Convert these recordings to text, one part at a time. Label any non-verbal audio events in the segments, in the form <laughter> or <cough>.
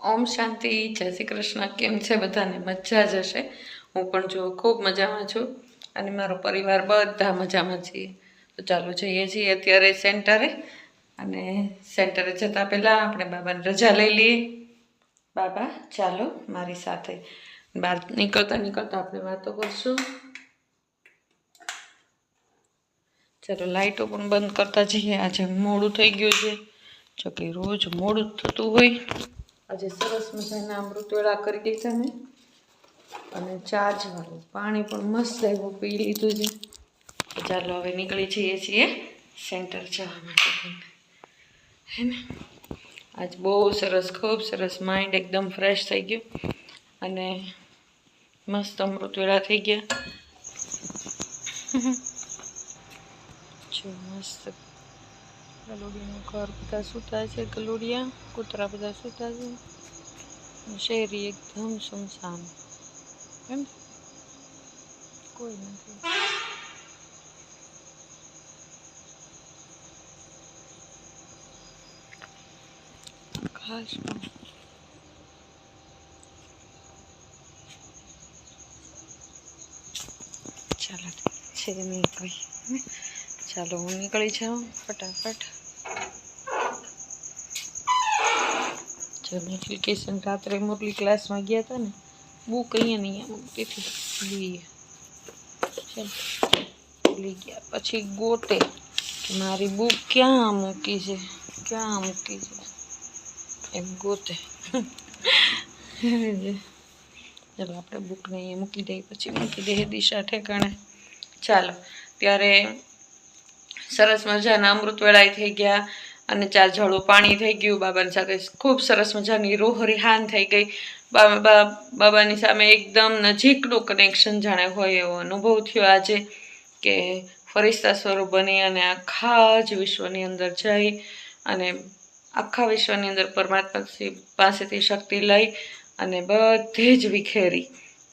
ઓમ શાંતિ, જય શ્રી કૃષ્ણ. કેમ છે બધાને? મજા જ હશે. હું પણ જો ખૂબ મજામાં છું અને મારો પરિવાર બધા મજામાં છીએ. તો ચાલો જઈએ છીએ અત્યારે સેન્ટરે અને સેન્ટરે જતાં પહેલાં આપણે બાબાને રજા લઈ લઈએ. બાબા, ચાલો મારી સાથે બહાર નીકળતા નીકળતા આપણે વાતો કરશું. ચાલો લાઇટો પણ બંધ કરતા જઈએ. આજે મોડું થઈ ગયું છે. જો કે રોજ મોડું થતું હોય. આજે સરસ મજાના અમૃતવેળા કરી દીધા મેં. અને ચાર્જ વાળું. પાણી પણ મસ્ત એવું પી લીધું છે. ચાલો હવે નીકળી જઈએ છીએ સેન્ટર જવા માટે હે ને? આજ બહુ સરસ, ખૂબ સરસ માઇન્ડ એકદમ ફ્રેશ થઈ ગયું. અને મસ્ત અમૃતવેળા થઈ ગયા. જો મસ્ત ગલુડિયાનું ઘર બધા સૂતા છે ગલુડિયા કૂતરા બધા સૂતા છે શેરી એકદમ સુમસામ એમ કોઈ નથી ઘાસ ચાલો છે નહીં કોઈ? ચાલો હું નીકળી જાઉં ફટાફટ જો એપ્લિકેશન રાત્રે મુરલી ક્લાસમાં ગયા હતા ને બુક અહીંયા નહીં આમ તેથી ચાલ. ભૂલી ગયા. પછી ગોતે મારી બુક ક્યાં મૂકી છે? ક્યાં મૂકી છે? એમ ગોતે. ચાલો, આપણે બુકને અહીંયા મૂકી દઈએ. પછી મૂકી દઈએ દિશા ઠેકાણે. ચાલો. ત્યારે સરસ મજાના અમૃત વેળાઈ થઈ ગયા. અને ચાર ઝાડું પાણી થઈ ગયું. બાબાની સાથે ખૂબ સરસ મજાની રોહ રિહાન થઈ ગઈ. બાબાની સામે એકદમ નજીકનું કનેક્શન જાણે હોય એવો અનુભવ થયો આજે કે ફરિશ્તા સ્વરૂપ બની અને આખા જ વિશ્વની અંદર જઈ અને આખા વિશ્વની અંદર પરમાત્મા પાસેથી શક્તિ લઈ અને બધે જ વિખેરી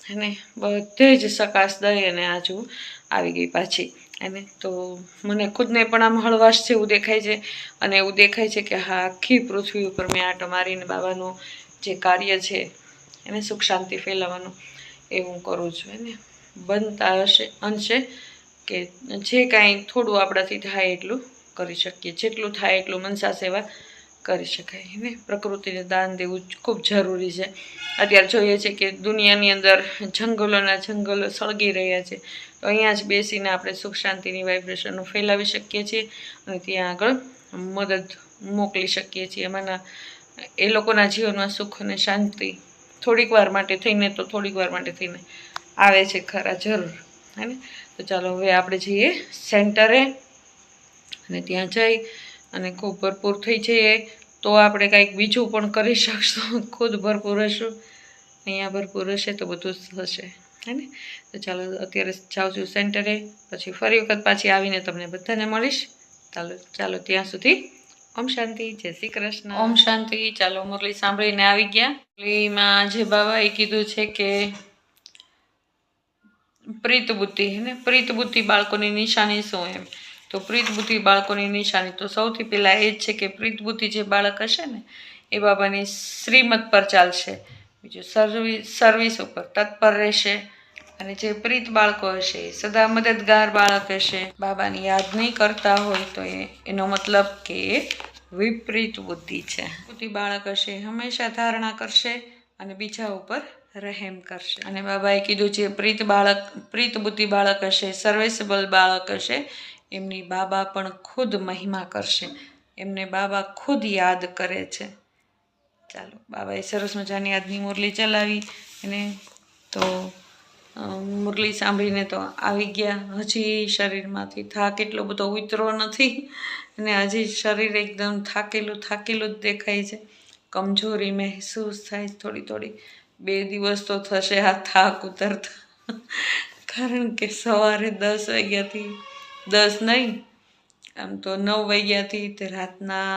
અને બધે જ સકાશ દઈ અને આજુ આવી ગઈ પાછી. અને તો મને ખુદને પણ આમ હળવાશ જેવું દેખાય છે. અને એવું દેખાય છે કે હા, આખી પૃથ્વી ઉપર મેં આટો મારીને બાબાનું જે કાર્ય છે, એને સુખ શાંતિ ફેલાવવાનું એ હું કરું છું. એને બનતા હશે, અંશે કે જે કાંઈ થોડું આપણાથી થાય એટલું કરી શકીએ. જેટલું થાય એટલું મનસા સેવા કરી શકાય ને? પ્રકૃતિને દાન દેવું ખૂબ જરૂરી છે. અત્યારે જોઈએ છે કે દુનિયાની અંદર જંગલોના જંગલો સળગી રહ્યા છે. તો અહીંયા જ બેસીને આપણે સુખ શાંતિની વાઇબ્રેશનો ફેલાવી શકીએ છીએ અને ત્યાં આગળ મદદ મોકલી શકીએ છીએ. એમાંના એ લોકોના જીવનમાં સુખ અને શાંતિ થોડીક વાર માટે થઈને તો થોડીક વાર માટે થઈને આવે છે ખરા, જરૂર. હે ને? તો ચાલો હવે આપણે જઈએ સેન્ટરે અને ત્યાં જઈ અને ખૂબ ભરપૂર થઈ જઈએ, તો આપણે કાંઈક બીજું પણ કરી શકશું. ખુદ ભરપૂર હશું. અહીંયા ભરપૂર હશે તો બધું જ થશે હે ને? તો ચાલો, અત્યારે જાઉં છું સેન્ટરે, પછી ફરી વખત પાછી આવીને તમને બધાને મળીશ. ચાલો ચાલો, ત્યાં સુધી ઓમ શાંતિ, જય શ્રી કૃષ્ણ. ઓમ શાંતિ. ચાલો, મુરલી સાંભળીને આવી ગયા. મુરલીમાં જે બાબાએ કીધું છે કે પ્રીત બુદ્ધિ, હે ને? પ્રીત બુદ્ધિ બાળકોની નિશાની શું એમ? તો પ્રીત બુદ્ધિ બાળકોની નિશાની. તો સૌથી પહેલાં એ જ છે કે પ્રીત બુદ્ધિ જે બાળક હશે ને, એ બાબાની શ્રીમત પર ચાલશે. બીજું સર્વિસ સર્વિસ ઉપર તત્પર રહેશે. અને જે પ્રીત બાળકો હશે, એ સદા મદદગાર બાળક હશે. બાબાની યાદ નહીં કરતા હોય તો એ, એનો મતલબ કે એ વિપરીત બુદ્ધિ છે. બુદ્ધિ બાળક હશે, હંમેશા ધારણા કરશે અને બીજા ઉપર રહેમ કરશે. અને બાબાએ કીધું છે, પ્રીત બાળક પ્રીત બુદ્ધિ બાળક હશે, સર્વેસેબલ બાળક હશે. એમની બાબા પણ ખુદ મહિમા કરશે. એમને બાબા ખુદ યાદ કરે છે. ચાલો, બાબાએ સરસ મજાની આજની મુરલી ચલાવી અને તો મુરલી સાંભળીને તો આવી ગયા. હજી શરીરમાંથી થાક એટલો બધો ઉતરો નથી અને હજી શરીર એકદમ થાકેલું થાકેલું જ દેખાય છે. કમજોરી મહેસૂસ થાય છે થોડી થોડી. બે દિવસ તો થશે આ થાક ઉતરતા. કારણ કે સવારે દસ વાગ્યાથી દસ નહીં. આમ તો નવ વાગ્યાથી તે રાતના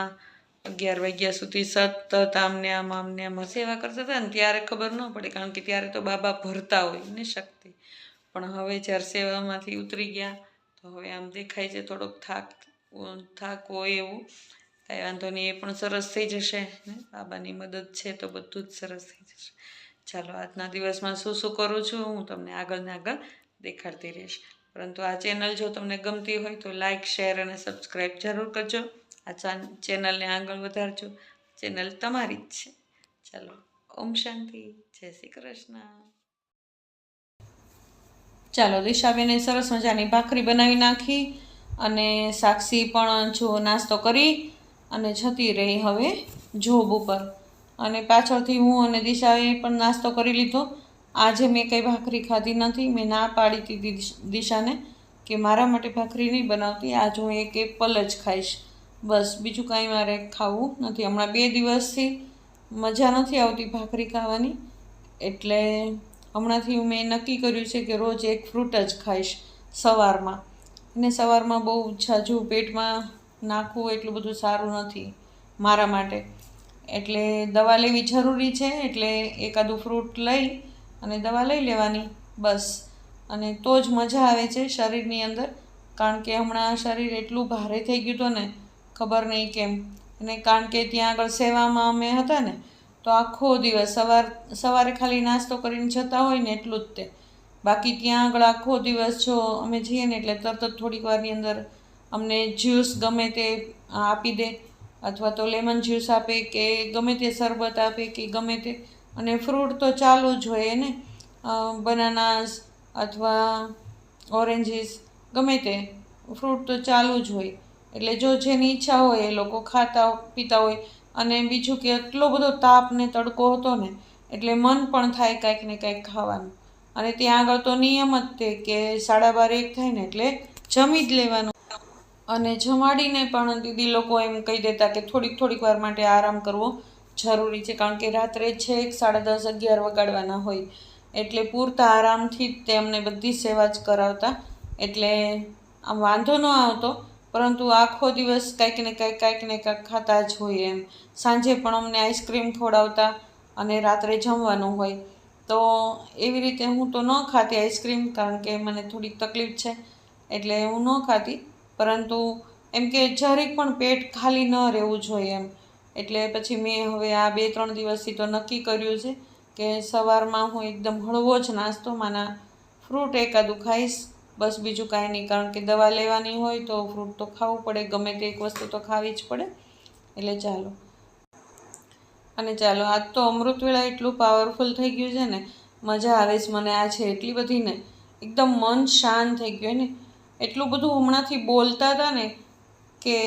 અગિયાર વાગ્યા સુધી સતત આમને આમ આમને આમ સેવા કરતા હતા ને ત્યારે ખબર ન પડે કારણ કે ત્યારે તો બાબા ભરતા હોય ને શક્તિ. પણ હવે જ્યારે સેવામાંથી ઉતરી ગયા તો હવે આમ દેખાય છે થોડોક થાક થાક હોય એવું. કાંઈ વાંધો નહીં, એ પણ સરસ થઈ જશે ને બાબાની મદદ છે તો બધું જ સરસ થઈ જશે. ચાલો, આજના દિવસમાં શું શું કરું છું હું તમને આગળ ને આગળ દેખાડતી રહીશ. પરંતુ આ ચેનલ જો તમને ગમતી હોય તો લાઇક શેર અને સબસ્ક્રાઈબ જરૂર કરજો. આ ચાન- ચેનલને આગળ વધારજો. ચેનલ તમારી જ છે. ચાલો, ઓમ શાંતિ. જય શ્રી કૃષ્ણ. ચાલો, દિશાબેને સરસ મજાની ભાખરી બનાવી નાખી અને સાક્ષી પણ જો નાસ્તો કરી અને જતી રહી હવે જોબ ઉપર. અને પાછળથી હું અને દિશાએ પણ નાસ્તો કરી લીધો. આજે મેં કંઈ ભાખરી ખાધી નથી. મેં ના પાડી દીધી દિશ- દિશાને કે મારા માટે ભાખરી નહીં બનાવતી. આજ હું એક એપલ જ ખાઈશ. બસ, બીજું કાંઈ મારે ખાવું નથી. હમણાં બે દિવસથી મજા નથી આવતી ભાખરી ખાવાની. એટલે હમણાંથી મેં નક્કી કર્યું છે કે રોજ એક ફ્રૂટ જ ખાઈશ સવારમાં. અને સવારમાં બહુ ઝાઝું પેટમાં નાખવું એટલું બધું સારું નથી મારા માટે. એટલે દવા લેવી જરૂરી છે. એટલે એકાદું ફ્રૂટ લઈ અને દવા લઈ લેવાની, બસ. અને તો જ મજા આવે છે શરીરની અંદર. કારણ કે હમણાં શરીર એટલું ભારે થઈ ગયું હતું ને, ખબર નહીં કેમ. અને કારણ કે ત્યાં આગળ સેવામાં અમે હતા ને, તો આખો દિવસ સવાર, સવારે ખાલી નાસ્તો કરીને જતા હોય ને એટલું જ તે. બાકી ત્યાં આગળ આખો દિવસ જો અમે જઈએ ને એટલે તરત જ થોડીક વારની અંદર અમને જ્યુસ ગમે તે આપી દે. અથવા તો લેમન જ્યુસ આપે કે ગમે તે શરબત આપે કે ગમે તે. અને ફ્રૂટ તો ચાલુ જ હોય ને બનાનાસ અથવા ઓરેન્જીસ, ગમે તે. ફ્રૂટ તો ચાલુ જ હોય. એટલે જો જેની ઈચ્છા હોય એ લોકો ખાતા પીતા હોય. અને બીજું કે એટલો બધો તાપ ને તડકો હતો ને, એટલે મન પણ થાય કાંઈક ને કાંઈક ખાવાનું. અને ત્યાં આગળ તો નિયમ જ તે કે સાડા બાર એક થાય ને એટલે જમી જ લેવાનું. અને જમાડીને પણ દીદી લોકો એમ કહી દેતા કે થોડીક થોડીક વાર માટે આરામ કરવો. જરૂરી છે, કારણ કે રાત્રે છેક સાડા દસ અગિયાર વગાડવાના હોય. એટલે પૂરતા આરામથી જ તે અમને બધી સેવા જ કરાવતા. એટલે આમ વાંધો ન આવતો, પરંતુ આખો દિવસ કાંઈક ને કાંઈક કાંઈક ને કાંઈક ખાતા જ હોય એમ. સાંજે પણ અમને આઈસ્ક્રીમ ખવડાવતા અને રાત્રે જમવાનું હોય. તો એવી રીતે હું તો ન ખાતી આઈસ્ક્રીમ, કારણ કે મને થોડીક તકલીફ છે, એટલે હું ન ખાતી. પરંતુ એમ કે જરીક પણ પેટ ખાલી ન રહેવું જોઈએ એમ. એટલે પછી મેં હવે આ બે, ત્રણ દિવસથી તો નક્કી કર્યું છે કે સવારમાં હું એકદમ હળવો જ નાસ્તો, માના ફ્રૂટ એકાદું ખાઈશ. બસ બીજું કાંઈ નહીં, કારણ કે દવા લેવાની હોય તો ફ્રૂટ તો ખાવું પડે, ગમે તે એક વસ્તુ તો ખાવી જ પડે. એટલે ચાલો. અને ચાલો, આજ તો અમૃતવેળા એટલું પાવરફુલ થઈ ગયું છે ને, મજા આવે છે મને આ છે એટલી બધી ને. એકદમ મન શાંત થઈ ગયું ને. એટલું બધું હમણાંથી બોલતા હતા ને કે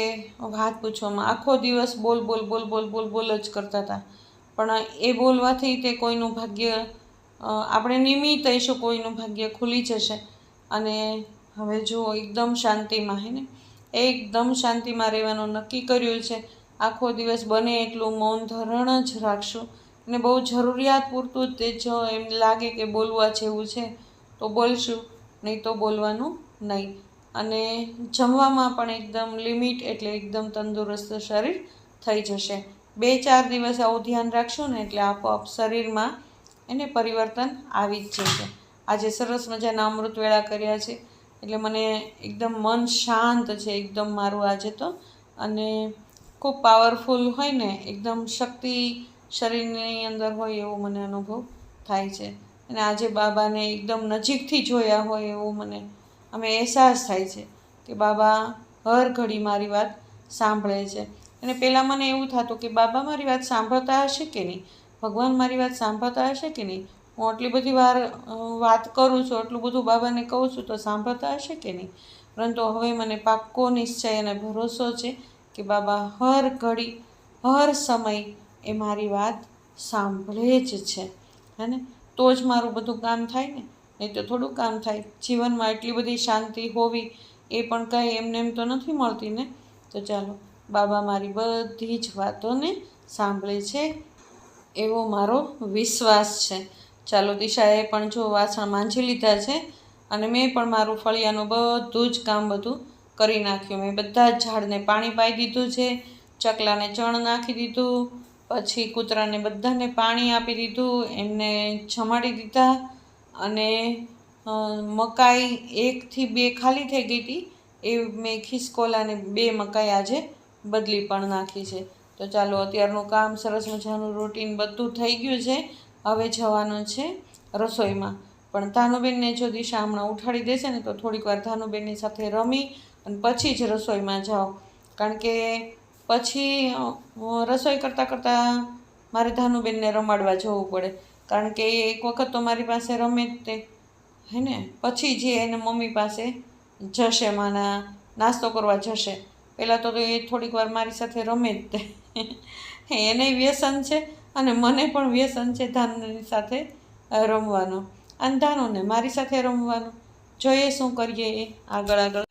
વાત પૂછવામાં આખો દિવસ બોલ બોલ બોલ બોલ બોલ બોલ જ કરતા હતા. પણ એ બોલવાથી તે કોઈનું ભાગ્ય આપણે નિમિત્ત હશું કોઈનું ભાગ્ય ખુલી જશે. અને હવે જો એકદમ શાંતિમાં, હે ને? એકદમ શાંતિમાં રહેવાનું નક્કી કર્યું છે. આખો દિવસ બને એટલું મૌન ધરણ જ રાખશું. અને બહુ જરૂરિયાત પૂરતું જ તે જો એમ લાગે કે બોલવા જેવું છે. તો બોલશું, નહીં તો બોલવાનું નહીં. અને જમવામાં પણ એકદમ લિમિટ એટલે એકદમ તંદુરસ્ત શરીર થઈ જશે. બે ચાર દિવસ આવું ધ્યાન રાખશું ને એટલે આપોઆપ શરીરમાં એને પરિવર્તન આવી જ જશે. આજે સરસ મજાના અમૃત વેળા કર્યા છે. એટલે મને એકદમ મન શાંત છે, એકદમ મારું આજે તો. અને ખૂબ પાવરફુલ હોય ને, એકદમ શક્તિ શરીરની અંદર હોય એવો મને અનુભવ થાય છે. અને આજે બાબાને એકદમ નજીકથી જોયા હોય એવું મને અમે અહેસાસ થાય છે કે બાબા હર ઘડી મારી વાત સાંભળે છે. અને પહેલાં મને એવું થતું કે બાબા મારી વાત સાંભળતા હશે કે નહીં? ભગવાન મારી વાત સાંભળતા હશે કે નહીં? હું આટલી બધી વાર વાત કરું છું, આટલું બધું બાબાને કહું છું તો સાંભળતા હશે કે નહીં? પરંતુ હવે મને પાક્કો નિશ્ચય અને ભરોસો છે કે બાબા હર ઘડી, હર સમય એ મારી વાત સાંભળે જ છે. હે તો જ મારું બધું કામ થાય ને? નહીં તો થોડું કામ થાય. જીવનમાં એટલી બધી શાંતિ હોવી એ પણ કાંઈ એમને એમ તો નથી મળતી ને? તો ચાલો, બાબા મારી બધી જ વાતોને સાંભળે છે, એવો મારો વિશ્વાસ છે. ચાલો, દિશાએ પણ જો વાસણ માંજી લીધા છે અને મેં પણ મારું ફળિયાનું બધું જ કામ બધું કરી નાખ્યું. મેં બધા જ ઝાડને પાણી પાઈ દીધું છે, ચકલાને ચણ નાખી દીધું, પછી કૂતરાને બધાને પાણી આપી દીધું, એમને જમાડી દીધા અને મકાઈ એકથી બે ખાલી થઈ ગઈ હતી. એ મેં ખિસકોલાને બે મકાઈ આજે બદલી પણ નાખી છે. તો ચાલો, અત્યારનું કામ સરસ મજાનું રૂટીન બધું થઈ ગયું છે. હવે જવાનું છે રસોઈમાં. પણ ધાનુબેનને જો દિશા હમણાં ઉઠાડી દેશે ને, તો થોડીક વાર ધાનુબેનની સાથે રમી અને પછી જ રસોઈમાં જાઓ. કારણ કે પછી રસોઈ કરતાં કરતાં મારે ધાનુબેનને રમાડવા જવું પડે. કારણ કે એ એક વખત તો મારી પાસે રમે જ તે. હે ને? પછી જે એને મમ્મી પાસે જશે, માના નાસ્તો કરવા જશે, પહેલાં તો એ થોડીક વાર મારી સાથે રમે જ તે. એને વ્યસન છે અને મને પણ વ્યસન છે ધાનની સાથે રમવાનો. અને ધાનુને મારી સાથે રમવાનું. જોઈએ શું કરીએ એ આગળ આગળ.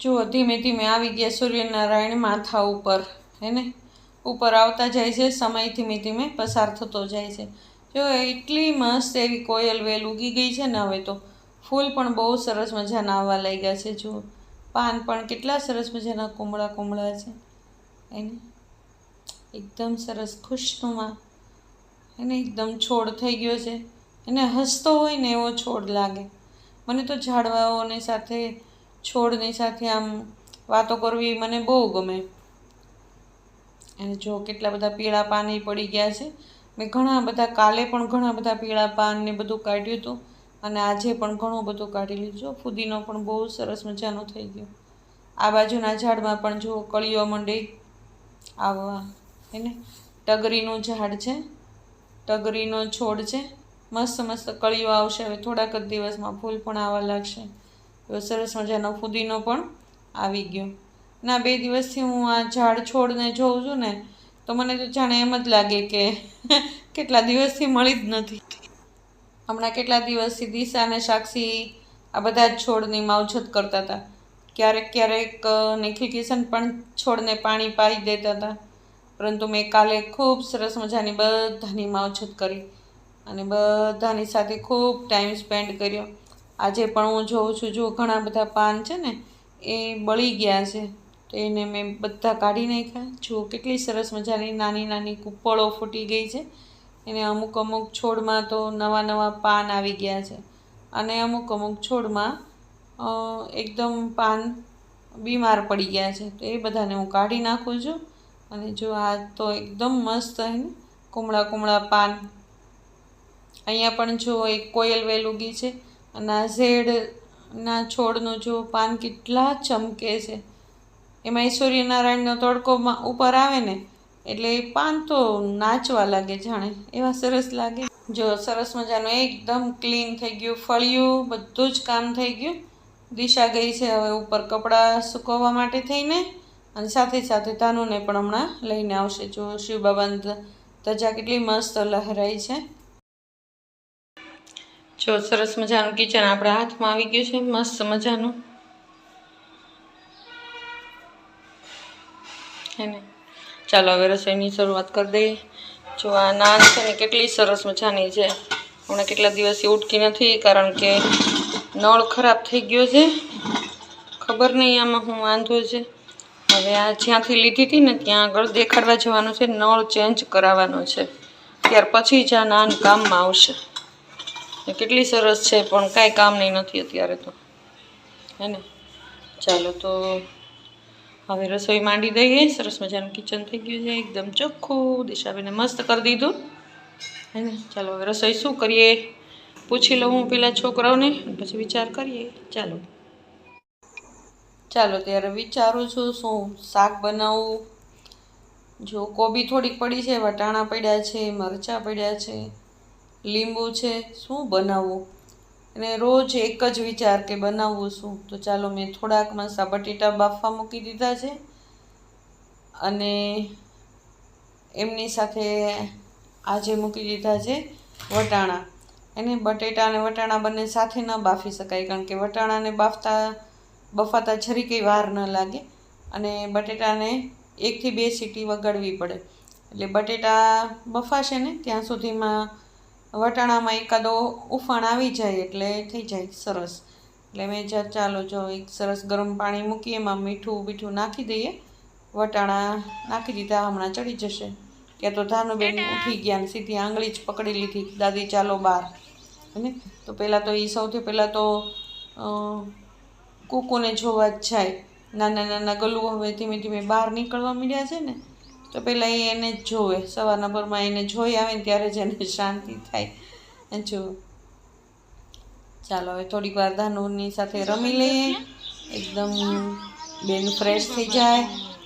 જુઓ ધીમે ધીમે આવી ગયા સૂર્યનારાયણ માથા ઉપર. હે ને? ઉપર આવતા જાય છે, સમય ધીમે ધીમે પસાર થતો જાય છે. જો એટલી મસ્ત એવી કોયલ વેલ ઉગી ગઈ છે ને હવે તો. ફૂલ પણ બહુ સરસ મજાના આવવા લાગ્યા છે, જુઓ. પાન પણ કેટલા સરસ મજાના કોમળા કોમળા છે. એને એકદમ સરસ ખુશનુમા એને એકદમ છોડ થઈ ગયો છે. એને હસતો હોય ને એવો છોડ લાગે. મને તો ઝાડવાઓની સાથે, છોડની સાથે આમ વાતો કરવી મને બહુ ગમે. અને જો કેટલા બધા પીળા પાની પડી ગયા છે મેં ઘણા બધા, કાલે પણ ઘણા બધા પીળા પાન ને બધું કાઢ્યું હતું અને આજે પણ ઘણું બધું કાઢી લીધું. ફુદીનો પણ બહુ સરસ મજાનો થઈ ગયો. આ બાજુના ઝાડમાં પણ જો કળીઓ મંડી આવવા એને ટગરીનું ઝાડ છે, ટગરીનો છોડ છે. મસ્ત મસ્ત કળીઓ આવશે. હવે થોડાક જ દિવસમાં ફૂલ પણ આવવા લાગશે. એવો સરસ મજાનો ફુદીનો પણ આવી ગયો. ના, બે દિવસથી હું આ ઝાડ છોડને જોઉં છું ને તો મને તો જાણે એમ જ લાગે કે કેટલા દિવસથી મળી જ નથી. હમણાં કેટલા દિવસથી દિશા અને સાક્ષી આ બધા જ છોડની માવજત કરતા હતા. ક્યારેક ક્યારેક નિખિલ કિશન પણ છોડને પાણી પાઈ દેતા હતા. પરંતુ મેં કાલે ખૂબ સરસ મજાની બધાની માવજત કરી અને બધાની સાથે ખૂબ ટાઈમ સ્પેન્ડ કર્યો. આજે પણ હું જોઉં છું, જો ઘણા બધા પાન છે ને, એ બળી ગયા છે. તો એને મેં બધા કાઢી નાખ્યા. જુઓ, કેટલી સરસ મજાની નાની નાની કૂપળો ફૂટી ગઈ છે. એને અમુક અમુક છોડમાં તો નવા નવા પાન આવી ગયા છે. અને અમુક અમુક છોડમાં એકદમ પાન બીમાર પડી ગયા છે. તો એ બધાને હું કાઢી નાખું છું. અને જો આ તો એકદમ મસ્ત હે કુમળા કુમળા પાન. અહીંયા પણ જો એક કોયલ વેલ ઉગી છે. અને આ ઝેડના છોડનું જો પાન કેટલા ચમકે છે. એમાં સૂર્યનારાયણનો તડકોમાં ઉપર આવે ને, એટલે એ પાન તો નાચવા લાગે જાણે, એવા સરસ લાગે. જો સરસ મજાનું એકદમ ક્લીન થઈ ગયું, ફળિયું, બધું જ કામ થઈ ગયું. દિશા ગઈ છે હવે ઉપર કપડાં સુકવવા માટે થઈને, અને સાથે સાથે તાનુને પણ હમણાં લઈને આવશે. જો શિવ બાબાની ધજા કેટલી મસ્ત લહેરાઈ છે. જો સરસ મજાનું કિચન આપણા હાથમાં આવી ગયું છે, મસ્ત મજાનું. હે ને? ચાલો, હવે રસોઈની શરૂઆત કરી દઈએ. જો આ નાન છે ને, કેટલી સરસ મજાની છે. હમણાં કેટલા દિવસથી ઉટકી નથી, કારણ કે નળ ખરાબ થઈ ગયો છે. ખબર નહીં આમાં હું વાંધો છે. હવે આ જ્યાંથી લીધી હતી ને, ત્યાં આગળ દેખાડવા જવાનું છે, નળ ચેન્જ કરાવવાનો છે. ત્યાર પછી જ આ નાન કામમાં આવશે. કેટલી સરસ છે, પણ કાંઈ કામ નહીં, નથી અત્યારે તો. હે ને? ચાલો, તો હવે રસોઈ માંડી દઈએ સરસ મજાનું કિચન થઈ ગયું છે, એકદમ ચોખ્ખું, દિશાબેને મસ્ત કરી દીધું. હે ને, ચાલો હવે રસોઈ શું કરીએ? પૂછી લઉં હું પેલા છોકરાઓને પછી વિચાર કરીએ. ચાલો. ચાલો, ત્યારે વિચારું છું શું શાક બનાવવું જો કોબી થોડીક પડી છે, વટાણા પડ્યા છે, મરચાં પડ્યા છે, લીંબુ છે, શું બનાવવું અને રોજ એક જ વિચાર કે બનાવવું શું? તો ચાલો મેં થોડાક મસા બટેટા બાફવા મૂકી દીધા છે. અને એમની સાથે આજે મૂકી દીધા છે વટાણા. એને બટેટા અને વટાણા બંને સાથે ન બાફી શકાય, કારણ કે વટાણાને બાફતા, બફાતા જરી કંઈ વાર ન લાગે. અને બટેટાને એકથી બે સીટી વગાડવી પડે. એટલે બટેટા બફાશે ને, ત્યાં સુધીમાં વટાણામાં એકાદો ઉફાણ આવી જાય એટલે થઈ જાય સરસ. એટલે મેં જા ચાલો જો એક સરસ ગરમ પાણી મૂકી એમાં મીઠું બીઠું નાખી દઈએ. વટાણા નાખી દીધા, હમણાં ચડી જશે. ત્યાં તો ધાનુબેન ઉઠી ગયા ને સીધી આંગળી જ પકડી લીધી. દાદી, ચાલો બહાર. અને તો પહેલાં તો એ સૌથી પહેલાં તો કૂકુને જોવા જ જાય. નાના નાના ગલુઓ હવે ધીમે ધીમે બહાર નીકળવા માંડ્યા છે ને તો પહેલાં એ એને જોવે. સવારના પરમાં એને જોઈ આવે ને ત્યારે જ એને શાંતિ થાય. જો, ચાલો હવે થોડીક વાર ધાનુની સાથે રમી લઈએ. એકદમ બેન ફ્રેશ થઈ જાય.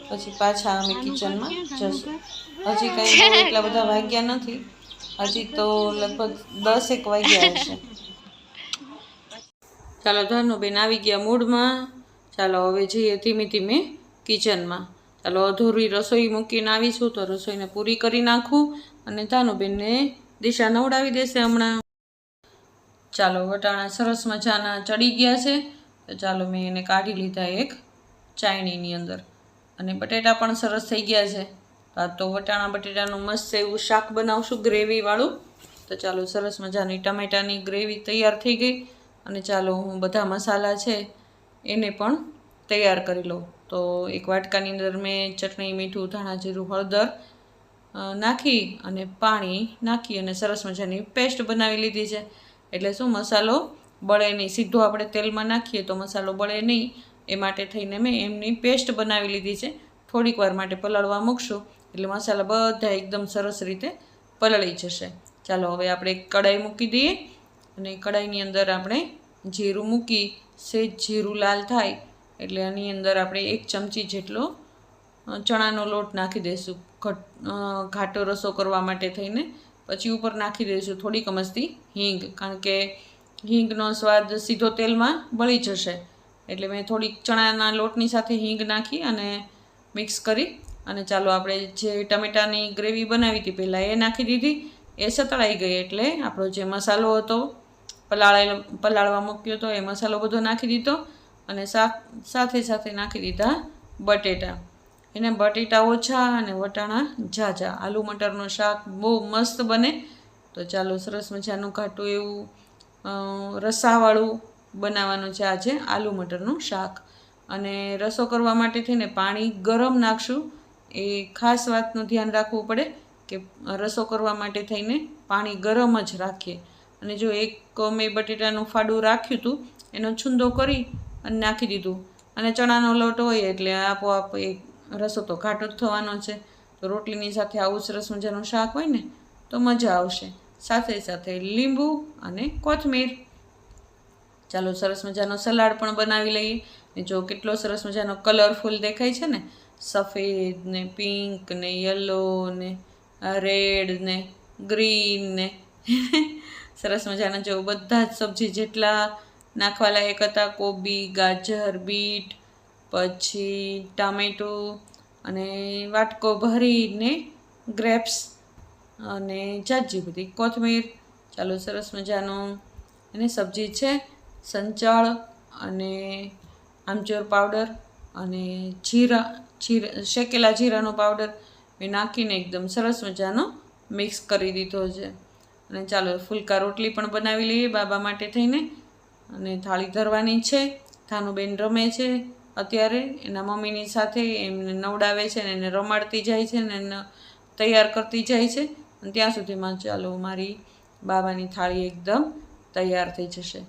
પછી પાછા અમે કિચનમાં જશું. હજી કંઈ એટલા બધા વાગ્યા નથી. હજી તો લગભગ દસ એક વાગ્યા હશે. ચાલો ધનુબેન આવી ગયા મૂડમાં. ચાલો હવે જઈએ ધીમે ધીમે કિચનમાં ચાલો અધૂરી રસોઈ મૂકીને આવીશું તો રસોઈને પૂરી કરી નાખું અને ધાનુબેનને દિશા નવડાવી દેશે હમણાં. ચાલો વટાણા સરસ મજાના ચડી ગયા છે. તો ચાલો મેં એને કાઢી લીધા એક ચાયણીની અંદર. અને બટેટા પણ સરસ થઈ ગયા છે. આ તો વટાણા બટેટાનું મસ્ત એવું શાક બનાવશું ગ્રેવીવાળું. તો ચાલો સરસ મજાની ટમેટાની ગ્રેવી તૈયાર થઈ ગઈ. અને ચાલો હું બધા મસાલા છે એને પણ તૈયાર કરી લઉં. તો એક વાટકાની અંદર મેં ચટણી, મીઠું, ધાણા જીરું, હળદર નાખી અને પાણી નાખી અને સરસ મજાની પેસ્ટ બનાવી લીધી છે. એટલે શું મસાલો બળે નહીં. સીધો આપણે તેલમાં નાખીએ તો મસાલો બળે નહીં. એ માટે થઈને મેં એમની પેસ્ટ બનાવી લીધી છે. થોડીક વાર માટે પલાળવા મૂકશું. એટલે મસાલા બધા એકદમ સરસ રીતે પલળી જશે. ચાલો, હવે આપણે કડાઈ મૂકી દઈએ અને કડાઈની અંદર આપણે જીરું મૂકી, સેજ જીરું લાલ થાય એટલે આની અંદર આપણે એક ચમચી જેટલો ચણાનો લોટ નાખી દઈશું. ઘટ ઘાટો રસો કરવા માટે થઈને. પછી ઉપર નાખી દઈશું થોડીક અમસ્તી હિંગ, કારણ કે હિંગનો સ્વાદ સીધો તેલમાં બળી જશે. એટલે મેં થોડીક ચણાના લોટની સાથે હિંગ નાખી અને મિક્સ કરી. અને ચાલો આપણે જે ટમેટાની ગ્રેવી બનાવી હતી પહેલાં એ નાખી દીધી. એ સતળાઈ ગઈ એટલે આપણો જે મસાલો હતો, પલાળેલો, પલાળવા મૂક્યો હતો એ મસાલો બધો નાખી દીધો. અને શાક સાથે સાથે નાખી દીધા બટેટા. એને બટેટા ઓછા અને વટાણા ઝાઝા આલુ મટરનું શાક બહુ મસ્ત બને. તો ચાલો સરસ મજાનું ઘાટું એવું રસાવાળું બનાવવાનું છે આજે આલુ મટરનું શાક. અને રસો કરવા માટે થઈને પાણી ગરમ નાખશું. એ ખાસ વાતનું ધ્યાન રાખવું પડે કે રસો કરવા માટે થઈને પાણી ગરમ જ રાખીએ. અને જો એક મેં બટેટાનું ફાડું રાખ્યું હતું, એનો છુંદો કરી અને નાખી દીધું. અને ચણાનો લોટ હોય એટલે આપોઆપ એ રસો તો ઘાટો જ થવાનો છે. તો રોટલીની સાથે આવું સરસ મજાનું શાક હોય ને, તો મજા આવશે. સાથે સાથે લીંબુ અને કોથમીર. ચાલો સરસ મજાનો સલાડ પણ બનાવી લઈએ. જો કેટલો સરસ મજાનો કલરફુલ દેખાય છે ને, સફેદ ને પિંક ને યલો ને રેડ ને ગ્રીન ને. <laughs> સરસ મજાના જો બધા જ સબ્જી જેટલા નાખવા લાયક હતા કોબી, ગાજર, બીટ, પછી ટામેટું અને વાટકો ભરીને ગ્રેપ્સ અને જાજી બધી. કોથમીર, ચાલો સરસ મજાનું અને સબ્જી છે, સંચળ અને આમચૂર પાવડર અને જીરા જીરા, શેકેલા જીરાનો પાવડર એ નાખીને એકદમ સરસ મજાનો મિક્સ કરી દીધો છે. અને ચાલો ફુલકા રોટલી પણ બનાવી લઈએ બાબા માટે થઈને. અને થાળી ધરવાની છે. થાનુબેન રમે છે. અત્યારે એના મમ્મીની સાથે એમને નવડાવે છે ને એને રમાડતી જાય છે ને એને તૈયાર કરતી જાય છે. અને ત્યાં સુધીમાં ચાલો મારી બાબાની થાળી એકદમ તૈયાર થઈ જશે.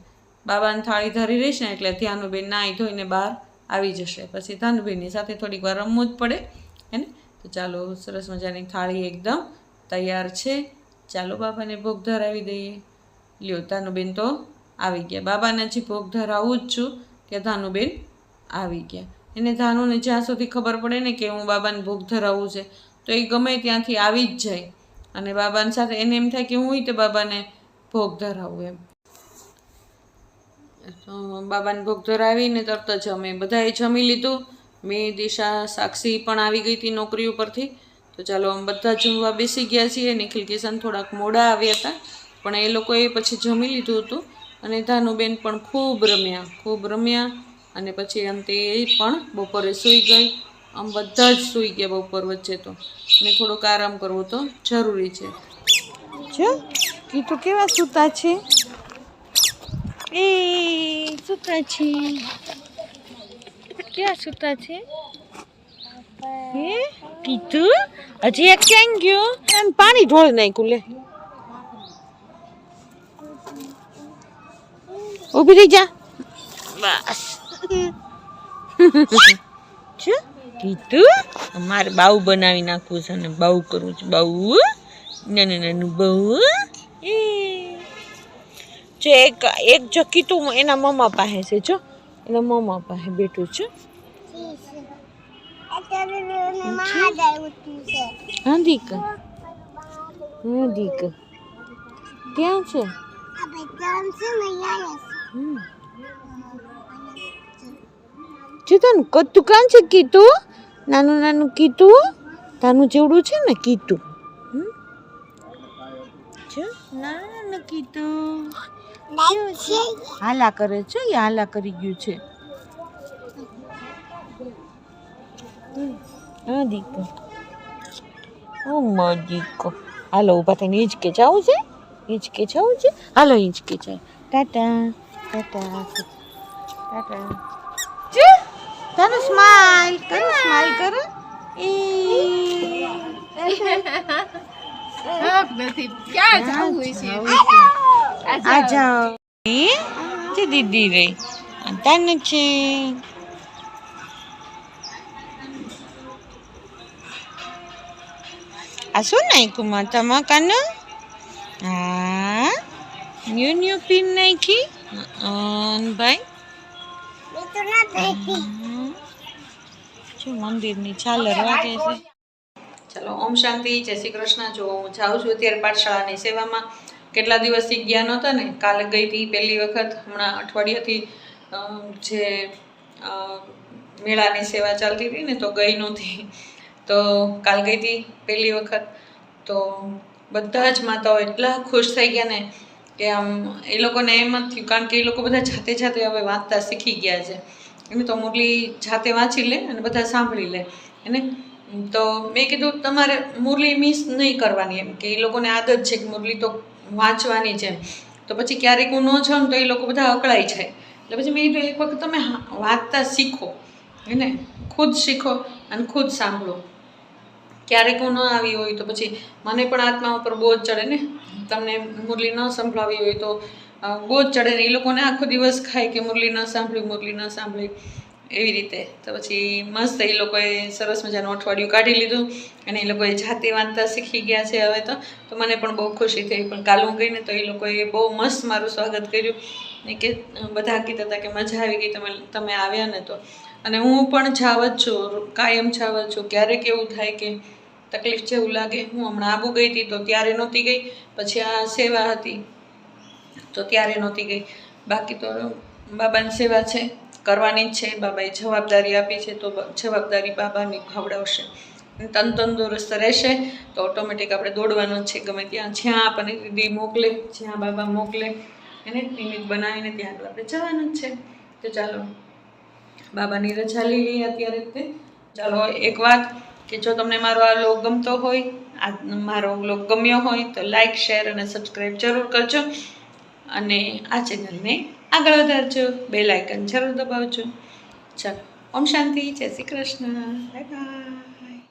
બાબાની થાળી ધરી રહીશ ને એટલે ધ્યાનુબેન નાહી ધોઈને બહાર આવી જશે. પછી ધાનુબેનની સાથે થોડીક વાર રમવું જ પડે, હે ને? તો ચાલો સરસ મજાની થાળી એકદમ તૈયાર છે. ચાલો બાબાને ભોગ ધરાવી દઈએ. લ્યો ધાનુબેન તો આવી ગયા. બાબાને હજી ભોગ ધરાવું જ છું કે ધાનુબેન આવી ગયા. એને ધાનુને જ્યાં સુધી ખબર પડે ને કે હું બાબાને ભોગ ધરાવવું છે, તો એ ગમે ત્યાંથી આવી જ જાય. અને બાબાની સાથે એને એમ થાય કે હું તે બાબાને ભોગ ધરાવું એમ. તો બાબાને ભોગ ધરાવીને તરત જ અમે બધાએ જમી લીધું. મેં દિશા સાક્ષી પણ આવી ગઈ હતી નોકરી ઉપરથી. તો ચાલો અમે બધા જમવા બેસી ગયા છીએ. નિખિલ કિશન થોડાક મોડા આવ્યા હતા. પણ એ લોકોએ પછી જમી લીધું હતું. અને ધાનુબેન પણ ખૂબ રમ્યા ખૂબ રમ્યા અને પછી અંતે એ પણ બપોરે સૂઈ ગઈ. આમ બધા જ સૂઈ ગયા બપોર વચ્ચે તો. અને થોડોક આરામ કરવો તો જરૂરી છે. જો કીધું કેવા સૂતા છે? એ સૂતા છે. કેવા સૂતા છે? હે કીધું? હજી એક ક્યાં ગયો? એમ પાણી ઢોળી નાખ્યું લે. ઊભી રહી જા. બસ. છે કીધું? મારે બાઉ બનાવી નાખવું છે અને બાઉ કરવું છે. બાઉ નાનું નાનું બહુ એ. જો એક એક જો કીધું એના મમ્મા પાસે છે જો. એના મમ્મા પાસે બેઠું છે. હા દીક. હા દીક. ક્યાં છે. હમ. જો તાનું કતું કાન છે કીતું નાનું નાનું કીતું તાનું જેવડું છે ને કીતું નાનું નાનું કીધું. હાલા કરે છે એ હાલા કરી ગયું છે. હા દીકો ઓ દીકો હાલો ઊભા થઈને હિંચકે જાવું છે. હિંચકે જાવું છે. હાલો હિંચકે જાય ટાટા ટાટા ટાટા. તાનું સ્માઈલ કરો સ્માઈલ કરો એ આ જાઓ એ જે દીદી રે આ તને છે આ શું નાખ્યું માથામાં કાનું હા ન્યુ ન્યુ પિન નાખી અન ભાઈ શું મંદિરની ઝાલર વાગે છે. ચાલો ઓમ શાંતિ જય શ્રી કૃષ્ણ. જો હું જાઉં છું અત્યારે પાઠશાળાની સેવામાં. કેટલા દિવસથી ગયા નહોતા ને? કાલે ગઈ હતી પહેલી વખત. હમણાં અઠવાડિયાથી જે મેળાની સેવા ચાલતી હતી ને તો ગઈ નહોતી. તો કાલ ગઈ હતી પહેલી વખત. તો બધા જ માતાઓ એટલા ખુશ થઈ ગયા ને. કે આમ એ લોકોને એમ જ થયું. કારણ કે એ લોકો બધા જાતે જાતે હવે વાંચતા શીખી ગયા છે. એને તો મુરલી જાતે વાંચી લે અને બધા સાંભળી લે. એને? તો મેં કીધું, તમારે મુરલી મિસ નહીં કરવાની એમ, કે એ લોકોને આદત છે કે મુરલી તો વાંચવાની છે તો પછી ક્યારેક હું ન જાઉં તો એ લોકો બધા અકળાઈ જાય. એટલે પછી મેં કીધું, એક વખત તમે વાંચતા શીખો એને ખુદ શીખો અને ખુદ સાંભળો. ક્યારેક હું ન આવી હોય તો પછી મને પણ આત્મા ઉપર બોજ ચડે ને? તમને મુરલી ન સંભળાવી હોય તો બોજ ચડે ને એ લોકોને આખો દિવસ ખાય કે મુરલી ન સાંભળી મુરલી ન સાંભળી એવી રીતે. તો પછી મસ્ત એ લોકોએ સરસ મજાનું અઠવાડિયું કાઢી લીધું અને એ લોકોએ જાતે વાંચતા શીખી ગયા છે હવે તો. તો મને પણ બહુ ખુશી થઈ, પણ કાલ હું ગઈને તો એ લોકોએ બહુ મસ્ત મારું સ્વાગત કર્યું. ને કે બધા કહેતા હતા કે મજા આવી ગઈ તમે તમે આવ્યા ને તો. અને હું પણ જ છું, કાયમ જ છું, ક્યારેક એવું થાય કે તકલીફ જેવું લાગે. હું હમણાં આબુ ગઈ હતી તો ત્યારે નહોતી ગઈ. પછી આ સેવા હતી તો ત્યારે નહોતી ગઈ. બાકી તો બાબાની સેવા છે, કરવાની જ છે. બાબાએ જવાબદારી આપી છે તો જવાબદારી બાબાની ભાવડાવશે તન તંદુરસ્ત રહેશે તો ઓટોમેટિક આપણે દોડવાનું છે. ગમે ત્યાં જ્યાં આપણને દીદી મોકલે, જ્યાં બાબા મોકલે, એને નિમિત્ત બનાવીને ત્યાં આપણે જવાનું જ છે. તો ચાલો, બાબાની રજા લઈ લઈએ અત્યારે તે. ચાલો, એક વાત. કે જો તમને મારો આ લોગ ગમતો હોય, આ મારો લોગ ગમ્યો હોય, તો લાઇક શેર અને સબસ્ક્રાઈબ જરૂર કરજો. અને આ ચેનલને આગળ વધારજો. બે લાઇકન જરૂર દબાવજો. ચાલો, ઓમ શાંતિ, જય શ્રી કૃષ્ણ. Bye bye